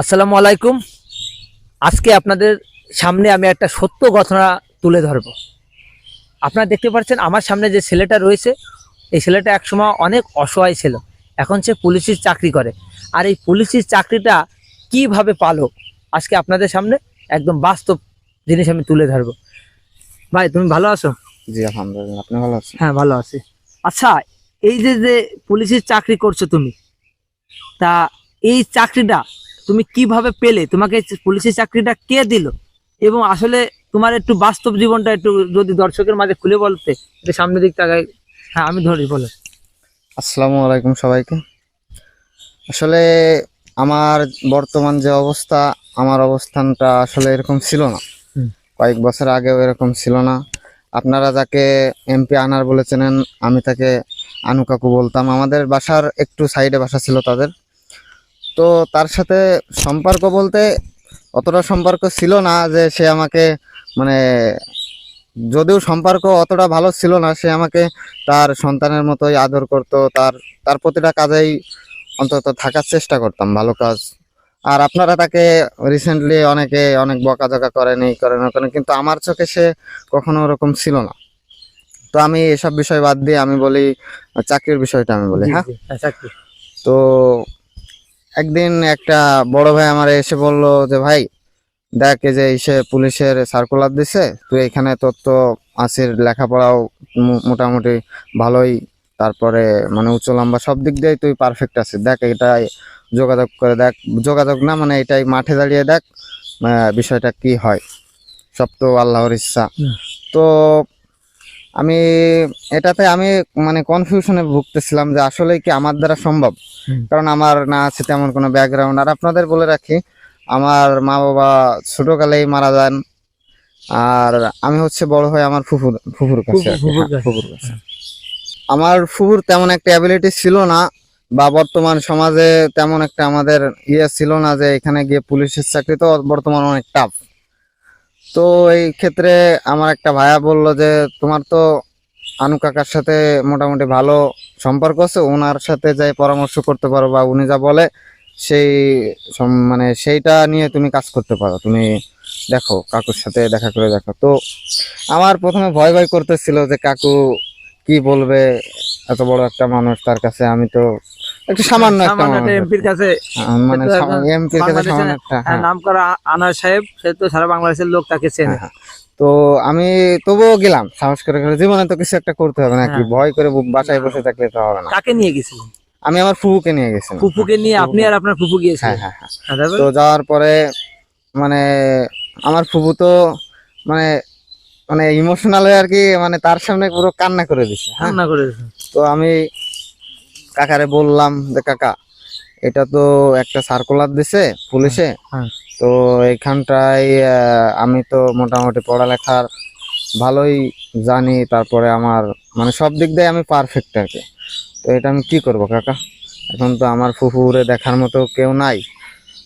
আসসালামু আলাইকুম। আজকে আপনাদের সামনে আমি একটা সত্য ঘটনা তুলে ধরব। আপনারা দেখতে পাচ্ছেন আমার সামনে যে ছেলেটা রয়েছে এই ছেলেটা একসময় অনেক অসহায় ছিল। এখন সে পুলিশের চাকরি করে। আর এই পুলিশের চাকরিটা কীভাবে পালো আজকে আপনাদের সামনে একদম বাস্তব জিনিস আমি তুলে ধরবো। ভাই তুমি ভালো আছো? জি আলহামদুলিল্লাহ। আপনি ভালো আছেন? হ্যাঁ ভালো আছি। আচ্ছা এই যে যে পুলিশের চাকরি করছ তুমি তা এই চাকরিটা তুমি কীভাবে পেলে? তোমাকে পুলিশের চাকরিটা কে দিল? এবং আসলে তোমার একটু বাস্তব জীবনটা একটু যদি দর্শকের মাঝে খুলে বলতে সামনের দিক তাকাই হ্যাঁ আমি ধরি বলো। আসসালামু আলাইকুম সবাইকে। আসলে আমার বর্তমান যে অবস্থা আমার অবস্থানটা আসলে এরকম ছিল না। কয়েক বছর আগেও এরকম ছিল না। আপনারা যাকে এমপি আনার বলেছিলেন আমি তাকে আনু কাকু বলতাম। আমাদের বাসার একটু সাইডে বাসা ছিল তাদের। তো তার সাথে সম্পর্ক বলতে অতটা সম্পর্ক ছিল না যে সে আমাকে মানে যদিও সম্পর্ক অতটা ভালো ছিল না সে আমাকে তার সন্তানের মতোই আদর করত তার তার প্রতিটা কাজেই অন্তত থাকার চেষ্টা করতাম ভালো কাজ। আর আপনারা তাকে রিসেন্টলি অনেকে অনেক বকাঝকা করেন এই করেন ও করেন কিন্তু আমার চোখে সে কখনো ওরকম ছিল না। তো আমি এসব বিষয় বাদ দিয়ে আমি বলি চাকরির বিষয়টা আমি বলি হ্যাঁ? হ্যাঁ, তো একদিন একটা বড় ভাই আমার এসে বলল যে ভাই দেখ এই যে এসে পুলিশের সার্কুলার দিছে তুই এখানে তোর তো আসির লেখাপড়াও মোটামুটি ভালোই তারপরে মানে উচ্চ লম্বা সব দিক দিয়ে তুই পারফেক্ট আছিস। দেখ এটাই যোগাযোগ করে দেখ যোগাযোগ না মানে এটাই মাঠে দাঁড়িয়ে দেখ বিষয়টা কি হয়। সব তো আল্লাহর ইচ্ছা। তো আমি এটাতে আমি মানে কনফিউশনে ভুগতেছিলাম যে আসলে কি আমার দ্বারা সম্ভব? কারণ আমার না আছে তেমন কোনো ব্যাকগ্রাউন্ড আর আপনাদের বলে রাখি আমার মা বাবা ছোটকালেই মারা যান। আর আমি হচ্ছে বড় হয়ে আমার ফুফুর ফুফুর কাছে ফুফুর হ্যাঁ। ফুফুর কাছে। আমার ফুফুর তেমন একটা অ্যাবিলিটি ছিল না বা বর্তমান সমাজে তেমন একটা আমাদের ইয়ে ছিল না যে এখানে গিয়ে পুলিশের চাকরি তো বর্তমান অনেক টাফ তো এই ক্ষেত্রে আমার একটা ভাইয়া বলল যে, তোমার তো আনু কাকার সাথে মোটামুটি ভালো সম্পর্ক আছে, ওনার সাথে যাই পরামর্শ করতে পারো বা উনি যা বলে, সেই মানে সেইটা নিয়ে তুমি কাজ করতে পারো। তুমি দেখো, কাকুর সাথে দেখা করে দেখো। তো আমার প্রথমে ভয় ভয় করতেছিল যে, কাকু কি বলবে? এত বড় একটা মানুষ, তার কাছে আমি তো একটু সামান্য একটা এমপির কাছে মানে এমপির কাছে একটা হ্যাঁ। নাম করা আনার সাহেব সে তো সারা বাংলাদেশের লোক তাকে চেনে। হ্যাঁ, তো আমি তবুও গেলাম সাহস করে করে জীবনে তো কিছু একটা করতে হবে নাকি হ্যাঁ। ভয় করে বাসায় বসে থাকলে তো হবে না। কাকে নিয়ে গেছিলেন? আমি আমার ফুফুকে নিয়ে ফুপুকে নিয়ে আপনি আর আপনার ফুপু হ্যাঁ গিয়েছিলেন হ্যাঁ। হ্যাঁ হ্যাঁ, তো যাওয়ার পরে মানে আমার ফুফু তো মানে মানে ইমোশনাল হয়ে আর কি মানে তার সামনে পুরো কান্না করে দিছে হ্যাঁ। রান্না করেছেন তো আমি কাকারে বললাম যে কাকা এটা তো একটা সার্কুলার দিছে পুলিশে। হ্যাঁ। তো এখানটায় আমি তো মোটামুটি পড়ালেখার ভালোই জানি তারপরে আমার মানে সব দিক দিয়ে আমি পারফেক্ট আর কি। তো এটা আমি কি করব কাকা? এখন তো আমার ফুফুরে দেখার মতো কেউ নাই।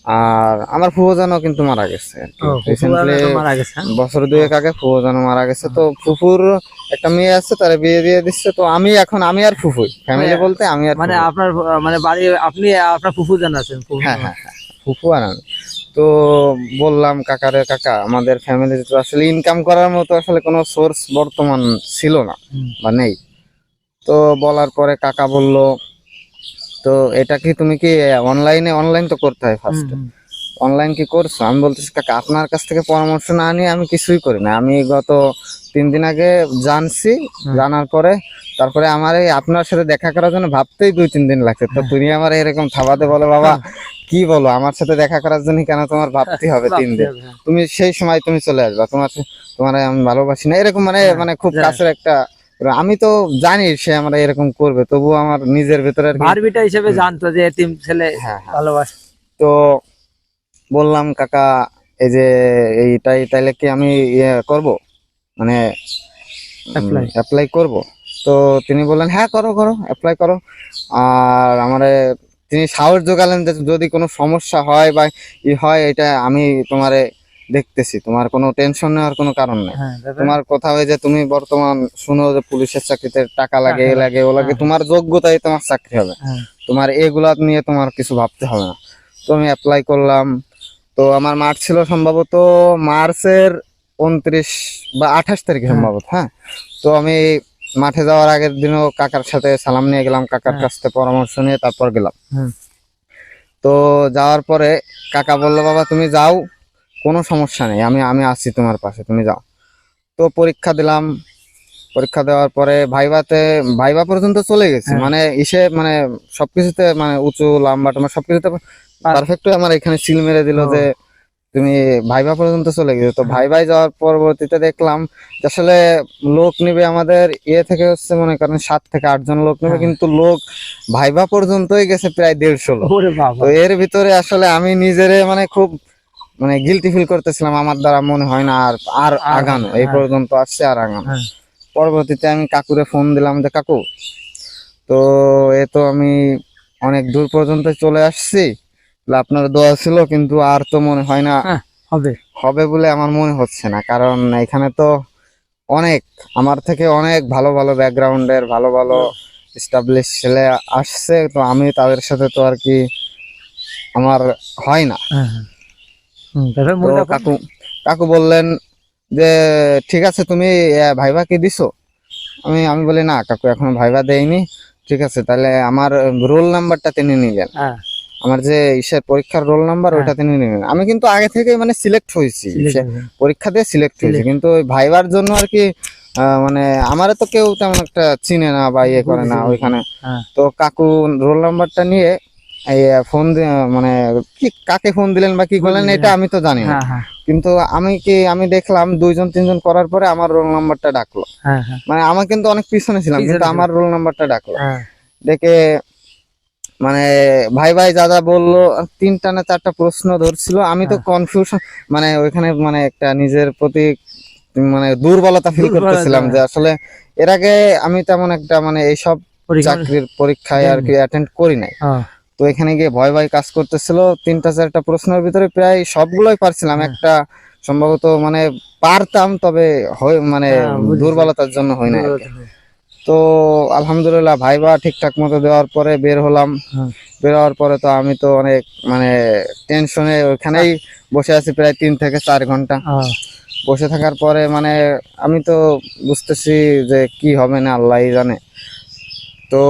আর আমার ফুফু জানো কিন্তু মারা গেছে হ্যাঁ? বছর দুয়েক আগে ফুফু জানো মারা গেছে। তো ফুফুর একটা মেয়ে আছে তারা বিয়ে দিয়ে দিচ্ছে। তো আমি এখন আমি আর ফুফুই। ফ্যামিলি বলতে আমি আর মানে আপনার মানে বাড়ি আপনি আপনার ফুফু জানাচ্ছেন হ্যাঁ হ্যাঁ হ্যাঁ। ফুফু আর আমি। তো বললাম কাকারে কাকা আমাদের ফ্যামিলিতে তো আসলে ইনকাম করার মতো আসলে কোনো সোর্স বর্তমান ছিল না বা নেই। তো বলার পরে কাকা বলল তো এটা কি তুমি কি অনলাইনে অনলাইন তো করতে হয় ফার্স্ট অনলাইন কি করছ? আমি বলতেছি কাকা আপনার কাছ থেকে পরামর্শ না নিয়ে আমি কিছুই করি না। আমি গত তিন দিন আগে জানছি জানার পরে তারপরে আমার এই আপনার সাথে দেখা করার জন্য ভাবতেই দুই তিন দিন লাগছে। তো তুমি আমার এরকম থাবাতে বলো বাবা কি বলো? আমার সাথে দেখা করার জন্য কেন তোমার ভাবতে হবে তিন দিন? তুমি সেই সময় তুমি চলে আসবা। তোমার তোমার আমি ভালোবাসি না। এরকম মানে হ্যাঁ, মানে খুব হ্যাঁ। কাছের একটা আমি তো জানি সে আমরা এরকম করবে তবু আমার নিজের ভেতরে আর কি বারবিটা হিসেবে জানতো যে এতিম ছেলে হ্যাঁ হ্যাঁ। ভালোবাসে। তো বললাম কাকা এই যে এইটাই তাইলে কি আমি ইয়ে করব? মানে. অ্যাপ্লাই করব? তো তিনি বললেন হ্যাঁ করো করো অ্যাপ্লাই করো। আর আমার তিনি সাহস জোগালেন যে যদি কোনো সমস্যা হয় বা ই হয় এটা আমি তোমারে দেখতেছি তোমার কোনো টেনশন নেওয়ার কোনো কারণ নেই। হ্যাঁ তোমার কথা হয় যে তুমি বর্তমান শুনো যে পুলিশের চাকরিতে টাকা লাগে এ লাগে ও লাগে হ্যাঁ। তোমার যোগ্যতাই তোমার চাকরি হবে। হ্যাঁ। তোমার এগুলা নিয়ে তোমার কিছু ভাবতে হবে না। তো আমি অ্যাপ্লাই করলাম। তো আমার মাঠ ছিল সম্ভবত মার্চের উনত্রিশ বা আঠাশ তারিখে। সম্ভবত হ্যাঁ। তো আমি মাঠে যাওয়ার আগের দিনও কাকার সাথে সালাম নিয়ে গেলাম কাকার। কাছ থেকে পরামর্শ নিয়ে তারপর গেলাম। তো যাওয়ার পরে কাকা বলল বাবা তুমি যাও। কোনো সমস্যা নেই আমি আমি আছি তোমার পাশে তুমি যাও তো পরীক্ষা দিলাম পরীক্ষা দেওয়ার পরে ভাইভাতে ভাইভা পর্যন্ত চলে গেছে হ্যাঁ। মানে ইসে মানে সবকিছুতে মানে উঁচু লম্বা টম্বা সবকিছুতে পারফেক্ট আমার এখানে সিল মেরে দিল যে তুমি ভাইভা পর্যন্ত চলে গেছে তো হ্যাঁ। ভাই ভাই যাওয়ার পরবর্তীতে দেখলাম যে আসলে লোক নিবে আমাদের ইয়ে থেকে হচ্ছে মনে করেন সাত থেকে আটজন লোক নেবে হ্যাঁ। কিন্তু লোক ভাইভা পর্যন্তই গেছে প্রায় দেড়শো লোক তো এর ভিতরে আসলে আমি নিজেরে মানে খুব মানে গিলটি ফিল করতেছিলাম আমার দ্বারা মনে হয় না আর আর আগানো এই হ্যাঁ। পর্যন্ত আসছে আর আগানো। হ্যাঁ। পরবর্তীতে আমি কাকুরে ফোন দিলাম যে কাকু তো এ তো আমি অনেক দূর পর্যন্ত চলে আসছি আপনার দোয়া ছিল কিন্তু আর তো মনে হয় না হবে। হবে বলে আমার মনে হচ্ছে না। কারণ এখানে তো অনেক আমার থেকে অনেক ভালো ভালো ব্যাকগ্রাউন্ডের ভালো ভালো স্টাবলিশ ছেলে আসছে তো আমি তাদের সাথে তো আর কি আমার হয় না। কাকু কাকু বললেন যে ঠিক আছে তুমি ভাইবা কি দিছো? আমি আমি বলি না কাকু এখনও ভাইবা দেয়নি। ঠিক আছে তাহলে আমার রোল নাম্বারটা তিনি নিলেন। হ্যাঁ। আমার যে ইসের পরীক্ষার রোল নাম্বার হ্যাঁ। ওইটা তিনি নিলেন। আমি কিন্তু আগে থেকে মানে সিলেক্ট হয়েছি। পরীক্ষা দিয়ে সিলেক্ট হয়েছি। কিন্তু ওই ভাইবার জন্য আর কি মানে আমারে তো কেউ তেমন একটা চিনে না বা ইয়ে করে না ওইখানে। হ্যাঁ। তো কাকু রোল নাম্বারটা নিয়ে ফোন মানে কি কাকে ফোন দিলেন বা কি করলেন এটা আমি তো জানি না। হ্যাঁ হ্যাঁ। কিন্তু আমি কি আমি দেখলাম দুইজন তিনজন করার পরে আমার রোল নাম্বারটা ডাকলো। হ্যাঁ মানে আমার কিন্তু অনেক পিছনে ছিলাম কিন্তু আমার রোল নাম্বারটা ডাকলো। ডেকে মানে ভাই ভাই যা বলল তিনটা না চারটা প্রশ্ন ধরছিল। আমি তো। কনফিউশন মানে ওইখানে মানে একটা নিজের প্রতি মানে দুর্বলতা ফিল করতেছিলাম যে আসলে এর আগে আমি তেমন একটা মানে এইসব চাকরির পরীক্ষায় আর কি অ্যাটেন্ড করি নাই। তো এখানে গিয়ে ভয় ভয় কাজ করতেছিল। তিনটা চারটা প্রশ্নের ভিতরে প্রায় সবগুলোই পারছিলাম। হ্যাঁ। একটা সম্ভবত মানে পারতাম তবে হয় মানে হ্যাঁ, দুর্বলতার জন্য হয় না তো আলহামদুলিল্লাহ ভাইবা ঠিকঠাক মতো দেওয়ার পরে বের হলাম। বের হওয়ার পরে তো আমি তো অনেক মানে টেনশনে ওখানেই বসে আছি প্রায় তিন থেকে চার ঘণ্টা। হ্যাঁ, বসে থাকার পরে মানে আমি তো বুঝতেছি যে কি হবে না আল্লাহই জানে। তো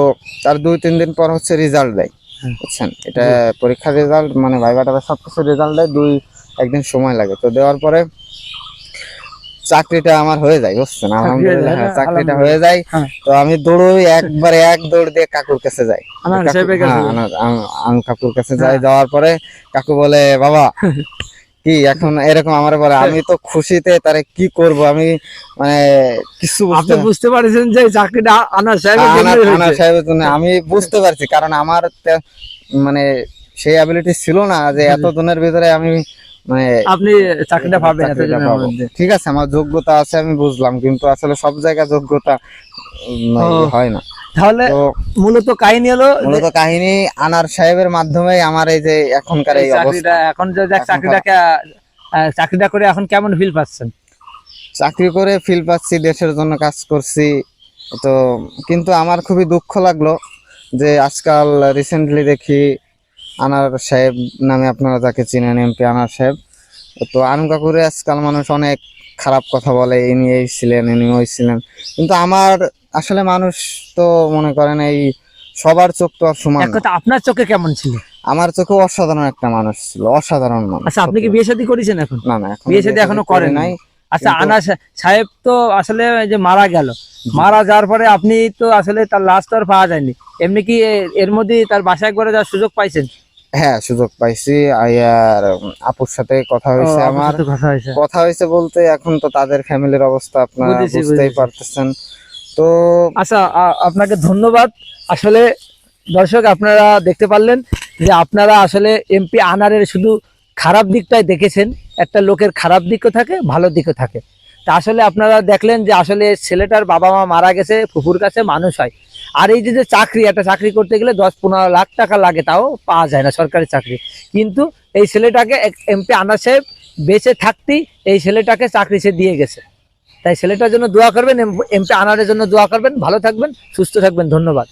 তার দুই তিন দিন পর হচ্ছে রেজাল্ট দেয়। বুঝছেন? এটা পরীক্ষার রেজাল্ট মানে ভাইবাটা সব কিছু রেজাল্ট দেয় দুই একদিন সময় লাগে। তো দেওয়ার পরে চাকরিটা আমার হয়ে যায় বুঝছেন? আলহামদুলিল্লাহ হ্যাঁ, না? চাকরিটা হয়ে যায়। হ্যাঁ। তো আমি দৌড়ই একবারে এক দৌড় দিয়ে কাকুর কাছে যাই। হ্যাঁ, আম- কাকুর কাছে যাই হ্যাঁ। যাওয়ার পরে কাকু বলে বাবা কি এখন এরকম আমার বলে আমি তো খুশিতে তারে কি করব? আমি মানে কিছু বুঝতে আপনি বুঝতে পারছেন যে চাকরিটা আনা সাহেবের জন্য আনা সাহেবের জন্য। আমি বুঝতে পারছি কারণ আমার মানে সেই অ্যাবিলিটি ছিল না যে এত দিনের ভিতরে আমি মানে আপনি চাকরিটা পাবেন। ঠিক আছে আমার যোগ্যতা আছে আমি বুঝলাম কিন্তু আসলে সব জায়গায় যোগ্যতা হয় না। তাহলে মূলত কাহিনী হলো মূলত কাহিনী আনার সাহেবের মাধ্যমে আমার এই যে এখনকার এই অবস্থা। এখন যে চাকরিটাকে চাকরিটা করে এখন কেমন ফিল পাচ্ছেন? চাকরি করে ফিল পাচ্ছি দেশের জন্য কাজ করছি তো কিন্তু আমার খুবই দুঃখ লাগল যে আজকাল রিসেন্টলি দেখি আনার সাহেব নামে আপনারা যাকে চিনেন এমপি আনার সাহেব। তো আনু কাকুরে আজকাল মানুষ অনেক খারাপ কথা বলে ইনি এই ছিলেন ইনি ওই ছিলেন। কিন্তু আমার আসলে মানুষ তো মনে করেন এই সবার চোখ তো আর সমান কথা আপনার চোখে কেমন ছিল? আমার চোখে অসাধারণ একটা মানুষ ছিল অসাধারণ মানুষ। আচ্ছা আপনি কি বিয়ে শাদী করেছেন এখন? না না বিয়ে শাদী এখনও করেন নাই। আচ্ছা কিন্তু- আনা সাহেব তো আসলে যে মারা গেল। মারা যাওয়ার পরে আপনি তো আসলে তার লাশ তো আর পাওয়া যায়নি। এমনি কি এর মধ্যে তার বাসায় করে যাওয়ার সুযোগ পাইছেন? হ্যাঁ সুযোগ পাইছি। আর আপুর সাথে কথা হয়েছে আমার। কথা হয়েছে। বলতে এখন তো তাদের ফ্যামিলির অবস্থা আপনারা বুঝতেই পারতেছেন। তো আচ্ছা আপনাকে ধন্যবাদ। আসলে দর্শক আপনারা দেখতে পারলেন যে আপনারা আসলে এমপি আনারের শুধু খারাপ দিকটাই দেখেছেন। একটা লোকের খারাপ দিকও থাকে, ভালো দিকও থাকে। তা আসলে আপনারা দেখলেন যে আসলে ছেলেটার বাবা মা মারা গেছে, ফুফুর কাছে মানুষ হয়। আর এই যে চাকরি, একটা চাকরি করতে গেলে দশ পনেরো লাখ টাকা লাগে, তাও পাওয়া যায় না সরকারি চাকরি। কিন্তু এই ছেলেটাকে এমপি আনার সাহেব বেঁচে থাকতেই এই ছেলেটাকে চাকরি সে দিয়ে গেছে। তাই ছেলেটার জন্য দোয়া করবেন এমপি আনারের জন্য দোয়া করবেন। ভালো থাকবেন, সুস্থ থাকবেন। ধন্যবাদ।